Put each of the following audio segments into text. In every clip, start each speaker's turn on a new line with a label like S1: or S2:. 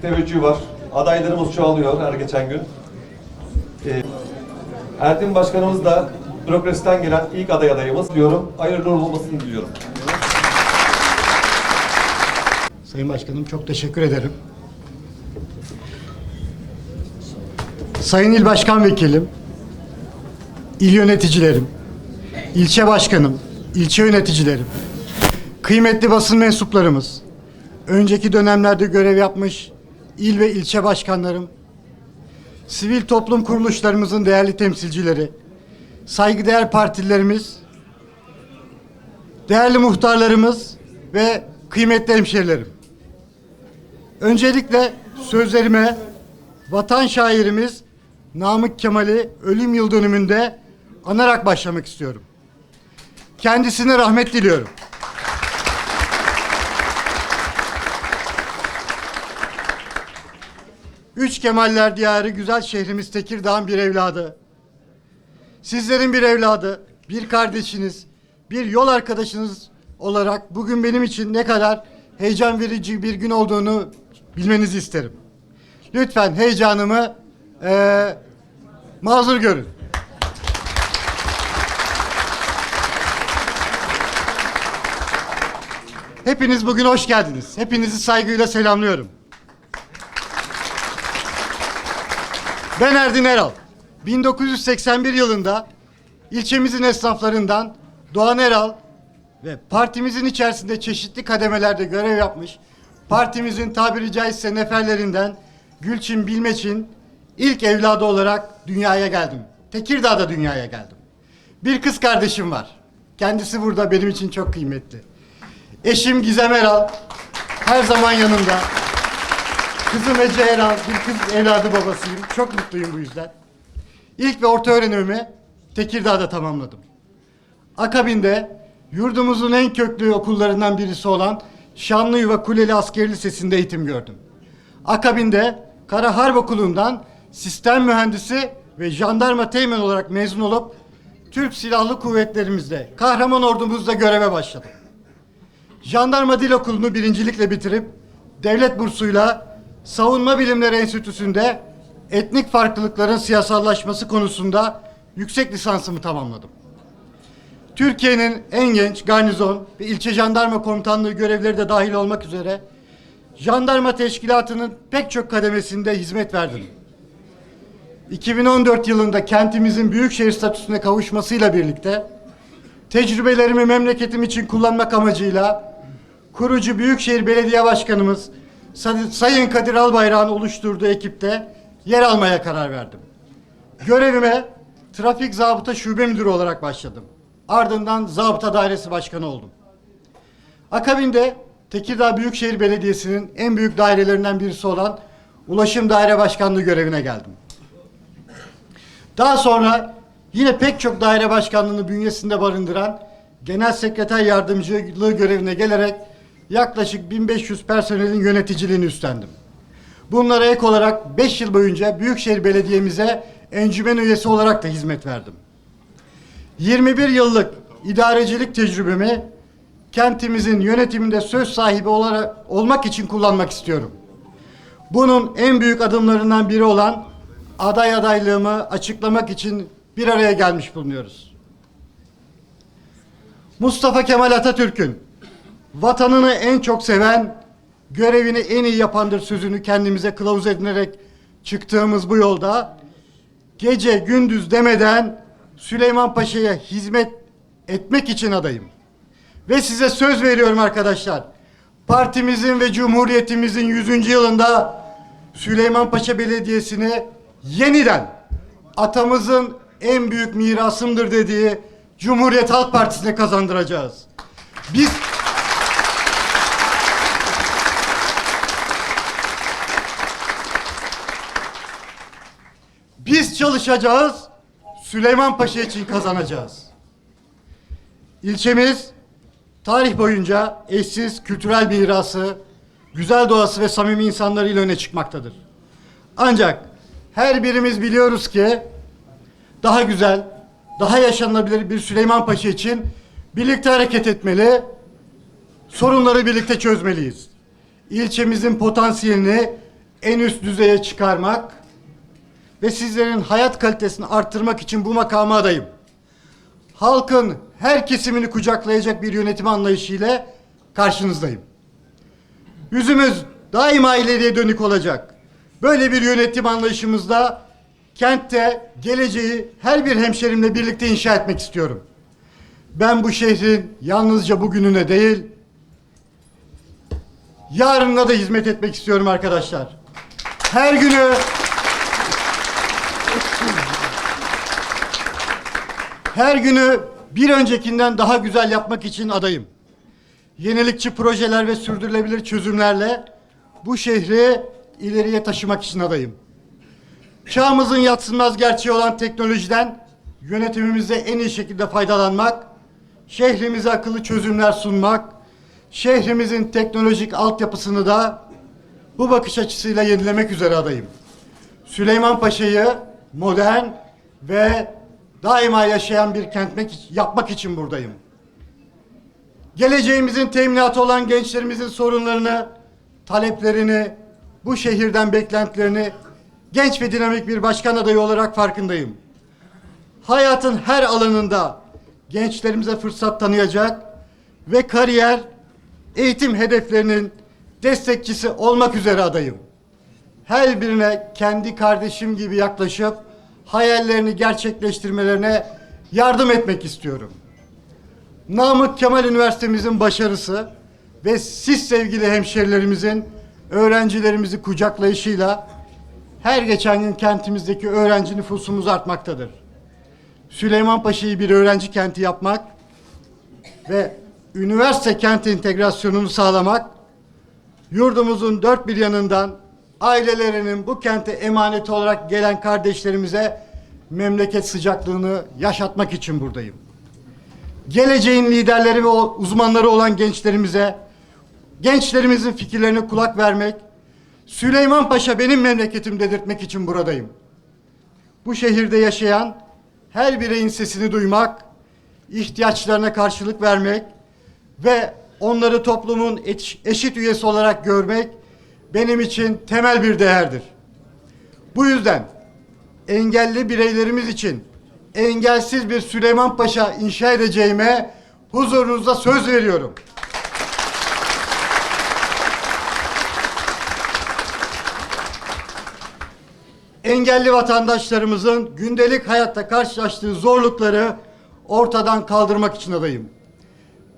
S1: teveccühü var. Adaylarımız çoğalıyor her geçen gün. Ee, Ertin Başkanımız da bürokrasiden gelen ilk aday adayımız diyorum. Hayırlı olmasını diliyorum.
S2: Sayın Başkanım çok teşekkür ederim. Sayın İl Başkan Vekilim, il yöneticilerim, ilçe başkanım, ilçe yöneticilerim, kıymetli basın mensuplarımız, önceki dönemlerde görev yapmış il ve ilçe başkanlarım, sivil toplum kuruluşlarımızın değerli temsilcileri, saygıdeğer partililerimiz, değerli muhtarlarımız ve kıymetli hemşerilerim. Öncelikle sözlerime vatan şairimiz Namık Kemal'i ölüm yıl dönümünde anarak başlamak istiyorum. Kendisine rahmet diliyorum. Üç Kemaller diyarı güzel şehrimiz Tekirdağ'ın bir evladı. Sizlerin bir evladı, bir kardeşiniz, bir yol arkadaşınız olarak bugün benim için ne kadar heyecan verici bir gün olduğunu bilmenizi isterim. Lütfen heyecanımı eee mazur görün. Hepiniz bugün hoş geldiniz. Hepinizi saygıyla selamlıyorum. Ben Erdin Eral. 1981 yılında ilçemizin esnaflarından Doğan Eral ve partimizin içerisinde çeşitli kademelerde görev yapmış, partimizin tabiri caizse neferlerinden Gülçin Bilmeç'in ilk evladı olarak dünyaya geldim. Tekirdağ'da dünyaya geldim. Bir kız kardeşim var. Kendisi burada benim için çok kıymetli. Eşim Gizem Eral her zaman yanımda. Kızım Ece Eral, bir kız evladı babasıyım. Çok mutluyum bu yüzden. İlk ve orta öğrenimimi Tekirdağ'da tamamladım. Akabinde yurdumuzun en köklü okullarından birisi olan Şanlıurfa Kuleli Askeri Lisesi'nde eğitim gördüm. Akabinde Kara Harp Okulu'ndan sistem mühendisi ve jandarma teğmen olarak mezun olup Türk Silahlı Kuvvetlerimizde, kahraman ordumuzda göreve başladım. Jandarma Dil Okulu'nu birincilikle bitirip devlet bursuyla Savunma Bilimleri Enstitüsü'nde etnik farklılıkların siyasallaşması konusunda yüksek lisansımı tamamladım. Türkiye'nin en genç garnizon ve ilçe jandarma komutanlığı görevleri de dahil olmak üzere jandarma teşkilatının pek çok kademesinde hizmet verdim. 2014 yılında kentimizin büyükşehir statüsüne kavuşmasıyla birlikte tecrübelerimi memleketim için kullanmak amacıyla kurucu Büyükşehir Belediye Başkanımız Say- Sayın Kadir Albayrak'ın oluşturduğu ekipte yer almaya karar verdim. Görevime trafik zabıta şube müdürü olarak başladım. Ardından zabıta dairesi başkanı oldum. Akabinde Tekirdağ Büyükşehir Belediyesi'nin en büyük dairelerinden birisi olan Ulaşım Daire Başkanlığı görevine geldim. Daha sonra yine pek çok daire başkanlığını bünyesinde barındıran genel sekreter yardımcılığı görevine gelerek yaklaşık 1500 personelin yöneticiliğini üstlendim. Bunlara ek olarak 5 yıl boyunca Büyükşehir Belediye'mize encümen üyesi olarak da hizmet verdim. 21 yıllık idarecilik tecrübemi kentimizin yönetiminde söz sahibi olarak olmak için kullanmak istiyorum. Bunun en büyük adımlarından biri olan aday adaylığımı açıklamak için bir araya gelmiş bulunuyoruz. Mustafa Kemal Atatürk'ün vatanını en çok seven, görevini en iyi yapandır sözünü kendimize kılavuz edinerek çıktığımız bu yolda gece gündüz demeden Süleyman Paşa'ya hizmet etmek için adayım. Ve size söz veriyorum arkadaşlar. Partimizin ve Cumhuriyetimizin 100. yılında Süleyman Paşa Belediyesi'ni yeniden atamızın en büyük mirasımdır dediği Cumhuriyet Halk Partisi'ne kazandıracağız. Biz Biz çalışacağız, Süleyman Paşa için kazanacağız. İlçemiz tarih boyunca eşsiz kültürel mirası, güzel doğası ve samimi insanlarıyla öne çıkmaktadır. Ancak her birimiz biliyoruz ki daha güzel, daha yaşanılabilir bir Süleyman Paşa için birlikte hareket etmeli, sorunları birlikte çözmeliyiz. İlçemizin potansiyelini en üst düzeye çıkarmak ve sizlerin hayat kalitesini arttırmak için bu makama adayım. Halkın her kesimini kucaklayacak bir yönetim anlayışıyla karşınızdayım. Yüzümüz daima ileriye dönük olacak. Böyle bir yönetim anlayışımızda kentte geleceği her bir hemşerimle birlikte inşa etmek istiyorum. Ben bu şehrin yalnızca bugününe değil, yarınına da hizmet etmek istiyorum arkadaşlar. Her günü her günü bir öncekinden daha güzel yapmak için adayım. Yenilikçi projeler ve sürdürülebilir çözümlerle bu şehri ileriye taşımak için adayım. Çağımızın yatsınmaz gerçeği olan teknolojiden yönetimimizde en iyi şekilde faydalanmak, şehrimize akıllı çözümler sunmak, şehrimizin teknolojik altyapısını da bu bakış açısıyla yenilemek üzere adayım. Süleyman Paşa'yı modern ve daima yaşayan bir kentmek yapmak için buradayım. Geleceğimizin teminatı olan gençlerimizin sorunlarını, taleplerini, bu şehirden beklentilerini genç ve dinamik bir başkan adayı olarak farkındayım. Hayatın her alanında gençlerimize fırsat tanıyacak ve kariyer, eğitim hedeflerinin destekçisi olmak üzere adayım. Her birine kendi kardeşim gibi yaklaşıp hayallerini gerçekleştirmelerine yardım etmek istiyorum. Namık Kemal Üniversitemizin başarısı ve siz sevgili hemşerilerimizin öğrencilerimizi kucaklayışıyla her geçen gün kentimizdeki öğrenci nüfusumuz artmaktadır. Süleyman Paşa'yı bir öğrenci kenti yapmak ve üniversite kenti integrasyonunu sağlamak, yurdumuzun dört bir yanından ailelerinin bu kente emaneti olarak gelen kardeşlerimize memleket sıcaklığını yaşatmak için buradayım. Geleceğin liderleri ve uzmanları olan gençlerimize, gençlerimizin fikirlerine kulak vermek, Süleyman Paşa benim memleketim dedirtmek için buradayım. Bu şehirde yaşayan her bireyin sesini duymak, ihtiyaçlarına karşılık vermek ve onları toplumun eş- eşit üyesi olarak görmek benim için temel bir değerdir. Bu yüzden engelli bireylerimiz için engelsiz bir Süleyman Paşa inşa edeceğime huzurunuzda söz veriyorum. engelli vatandaşlarımızın gündelik hayatta karşılaştığı zorlukları ortadan kaldırmak için adayım.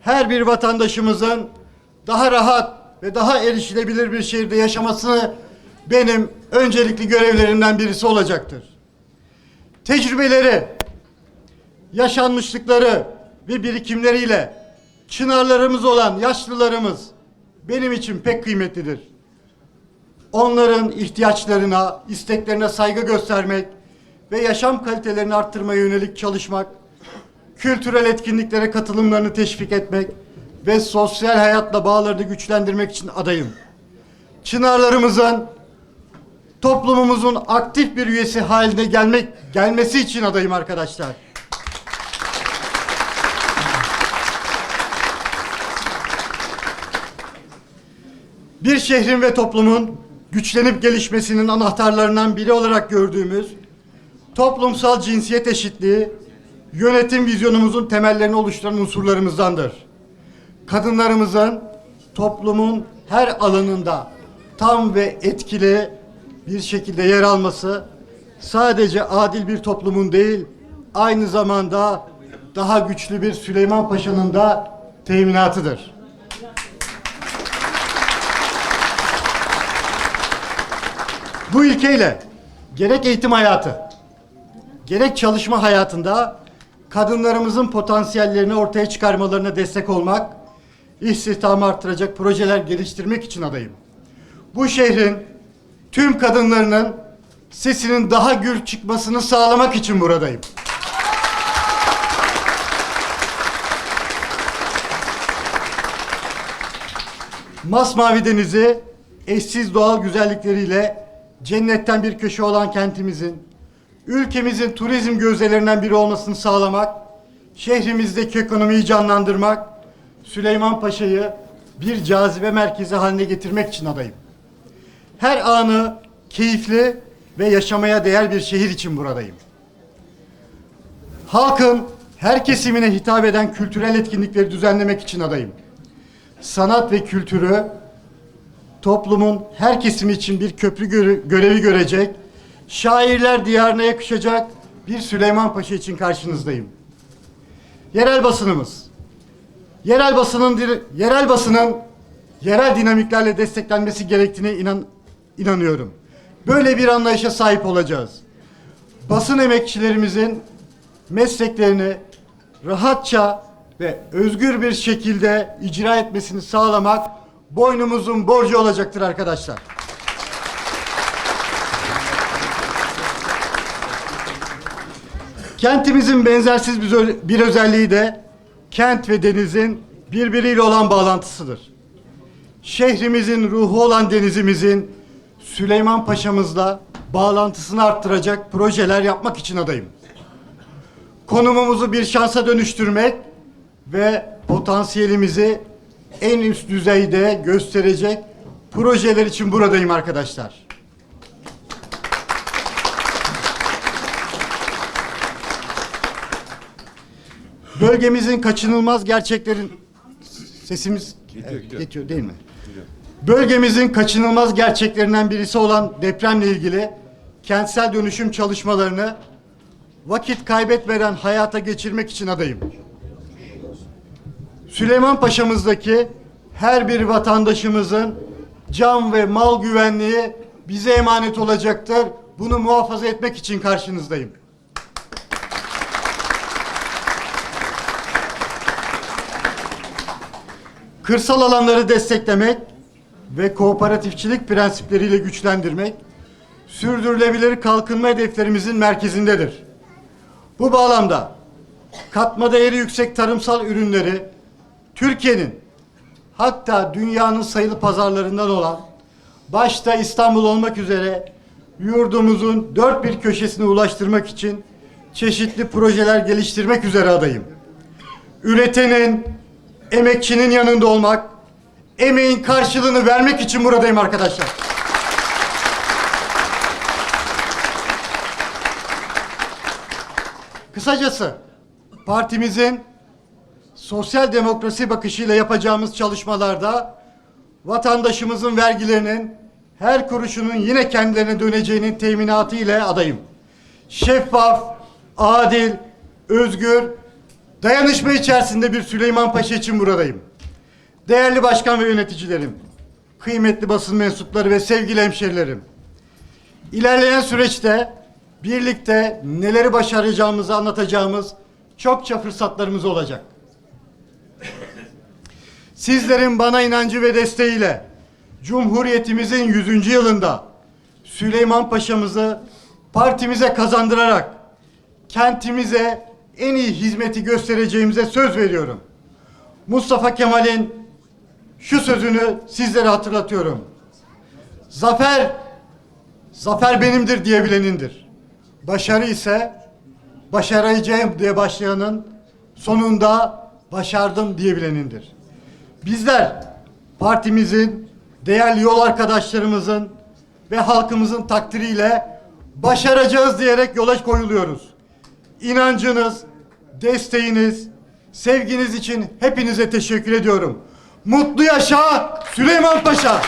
S2: Her bir vatandaşımızın daha rahat ve daha erişilebilir bir şehirde yaşamasını benim öncelikli görevlerimden birisi olacaktır. Tecrübeleri, yaşanmışlıkları ve birikimleriyle çınarlarımız olan yaşlılarımız benim için pek kıymetlidir onların ihtiyaçlarına, isteklerine saygı göstermek ve yaşam kalitelerini arttırmaya yönelik çalışmak, kültürel etkinliklere katılımlarını teşvik etmek ve sosyal hayatla bağlarını güçlendirmek için adayım. Çınarlarımızın toplumumuzun aktif bir üyesi haline gelmek gelmesi için adayım arkadaşlar. bir şehrin ve toplumun güçlenip gelişmesinin anahtarlarından biri olarak gördüğümüz toplumsal cinsiyet eşitliği yönetim vizyonumuzun temellerini oluşturan unsurlarımızdandır. Kadınlarımızın toplumun her alanında tam ve etkili bir şekilde yer alması sadece adil bir toplumun değil aynı zamanda daha güçlü bir Süleyman Paşa'nın da teminatıdır. Bu ilkeyle gerek eğitim hayatı, gerek çalışma hayatında kadınlarımızın potansiyellerini ortaya çıkarmalarına destek olmak, istihdamı arttıracak projeler geliştirmek için adayım. Bu şehrin tüm kadınlarının sesinin daha gür çıkmasını sağlamak için buradayım. Masmavi denizi eşsiz doğal güzellikleriyle cennetten bir köşe olan kentimizin, ülkemizin turizm gözdelerinden biri olmasını sağlamak, şehrimizdeki ekonomiyi canlandırmak, Süleyman Paşa'yı bir cazibe merkezi haline getirmek için adayım. her anı keyifli ve yaşamaya değer bir şehir için buradayım. Halkın her kesimine hitap eden kültürel etkinlikleri düzenlemek için adayım. Sanat ve kültürü toplumun her kesimi için bir köprü göre- görevi görecek, şairler diyarına yakışacak bir Süleyman Paşa için karşınızdayım. Yerel basınımız. Yerel basının yerel basının yerel dinamiklerle desteklenmesi gerektiğine inan inanıyorum. Böyle bir anlayışa sahip olacağız. Basın emekçilerimizin mesleklerini rahatça ve özgür bir şekilde icra etmesini sağlamak boynumuzun borcu olacaktır arkadaşlar. Kentimizin benzersiz bir özelliği de kent ve denizin birbiriyle olan bağlantısıdır. Şehrimizin ruhu olan denizimizin Süleyman Paşa'mızla bağlantısını arttıracak projeler yapmak için adayım. Konumumuzu bir şansa dönüştürmek ve potansiyelimizi en üst düzeyde gösterecek projeler için buradayım arkadaşlar. Bölgemizin kaçınılmaz gerçeklerin sesimiz Evet, geçiyor değil mi? Bölgemizin kaçınılmaz gerçeklerinden birisi olan depremle ilgili kentsel dönüşüm çalışmalarını vakit kaybetmeden hayata geçirmek için adayım. Süleyman Paşa'mızdaki her bir vatandaşımızın can ve mal güvenliği bize emanet olacaktır. Bunu muhafaza etmek için karşınızdayım. Kırsal alanları desteklemek ve kooperatifçilik prensipleriyle güçlendirmek sürdürülebilir kalkınma hedeflerimizin merkezindedir. Bu bağlamda katma değeri yüksek tarımsal ürünleri Türkiye'nin hatta dünyanın sayılı pazarlarından olan başta İstanbul olmak üzere yurdumuzun dört bir köşesine ulaştırmak için çeşitli projeler geliştirmek üzere adayım. Üretenin, emekçinin yanında olmak, emeğin karşılığını vermek için buradayım arkadaşlar. Kısacası partimizin sosyal demokrasi bakışıyla yapacağımız çalışmalarda vatandaşımızın vergilerinin her kuruşunun yine kendilerine döneceğinin teminatı ile adayım. Şeffaf, adil, özgür, dayanışma içerisinde bir Süleyman Paşa için buradayım. Değerli başkan ve yöneticilerim, kıymetli basın mensupları ve sevgili hemşerilerim. İlerleyen süreçte birlikte neleri başaracağımızı anlatacağımız çokça fırsatlarımız olacak. Sizlerin bana inancı ve desteğiyle Cumhuriyetimizin 100. yılında Süleyman Paşa'mızı partimize kazandırarak kentimize en iyi hizmeti göstereceğimize söz veriyorum. Mustafa Kemal'in şu sözünü sizlere hatırlatıyorum. Zafer, zafer benimdir diyebilenindir. Başarı ise başaracağım diye başlayanın sonunda başardım diyebilenindir. Bizler partimizin, değerli yol arkadaşlarımızın ve halkımızın takdiriyle başaracağız diyerek yola koyuluyoruz. İnancınız, desteğiniz, sevginiz için hepinize teşekkür ediyorum. Mutlu yaşa Süleyman Paşa!